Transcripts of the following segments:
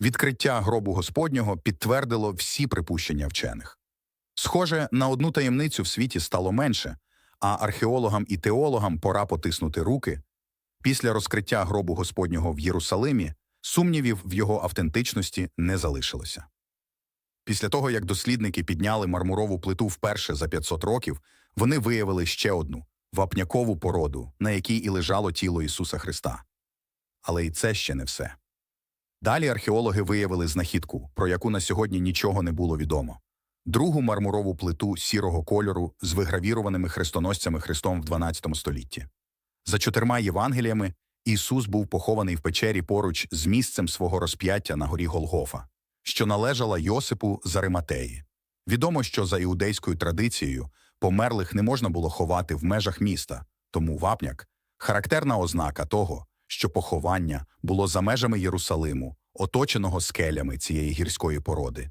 Відкриття гробу Господнього підтвердило всі припущення вчених. Схоже, на одну таємницю в світі стало менше, а археологам і теологам пора потиснути руки. Після розкриття гробу Господнього в Єрусалимі сумнівів в його автентичності не залишилося. Після того, як дослідники підняли мармурову плиту вперше за 500 років, вони виявили ще одну вапнякову породу, на якій і лежало тіло Ісуса Христа. Але і це ще не все. Далі археологи виявили знахідку, про яку на сьогодні нічого не було відомо. Другу мармурову плиту сірого кольору з вигравірованими хрестоносцями Христом в 12 столітті. За чотирма Євангеліями Ісус був похований в печері поруч з місцем свого розп'яття на горі Голгофа, що належала Йосипу з Ариматеї. Відомо, що за іудейською традицією померлих не можна було ховати в межах міста, тому вапняк характерна ознака того, що поховання було за межами Єрусалиму, оточеного скелями цієї гірської породи.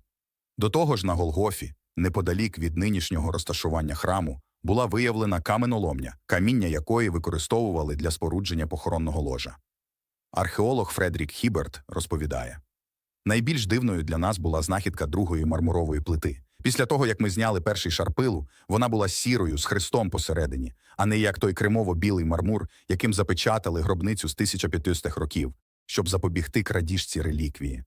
До того ж, на Голгофі, неподалік від нинішнього розташування храму, була виявлена каменоломня, каміння якої використовували для спорудження похоронного ложа. Археолог Фредрік Хіберт розповідає: найбільш дивною для нас була знахідка другої мармурової плити. Після того, як ми зняли перший шар пилу, вона була сірою з хрестом посередині, а не як той кремово-білий мармур, яким запечатали гробницю з 1500-х років, щоб запобігти крадіжці реліквії.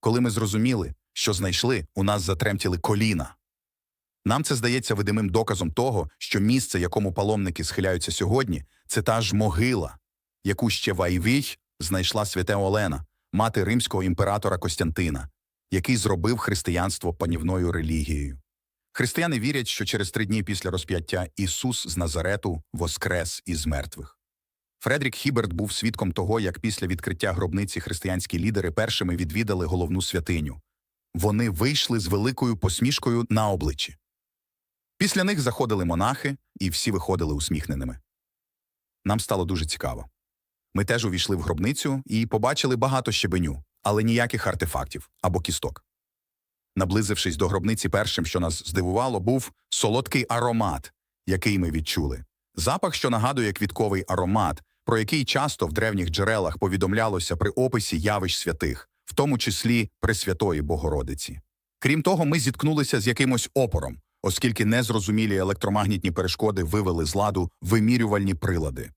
Коли ми зрозуміли, що знайшли, у нас затремтіли коліна. Нам це здається видимим доказом того, що місце, якому паломники схиляються сьогодні, це та ж могила, яку ще Вайвій знайшла святе Олена, мати римського імператора Костянтина, який зробив християнство панівною релігією. Християни вірять, що через три дні після розп'яття Ісус з Назарету воскрес із мертвих. Фредрік Хіберт був свідком того, як після відкриття гробниці християнські лідери першими відвідали головну святиню. Вони вийшли з великою посмішкою на обличчі. Після них заходили монахи, і всі виходили усміхненими. Нам стало дуже цікаво. Ми теж увійшли в гробницю і побачили багато щебеню, але ніяких артефактів або кісток. Наблизившись до гробниці, першим, що нас здивувало, був солодкий аромат, який ми відчули. Запах, що нагадує квітковий аромат, про який часто в древніх джерелах повідомлялося при описі явищ святих, в тому числі Пресвятої Богородиці. Крім того, ми зіткнулися з якимось опором, оскільки незрозумілі електромагнітні перешкоди вивели з ладу вимірювальні прилади.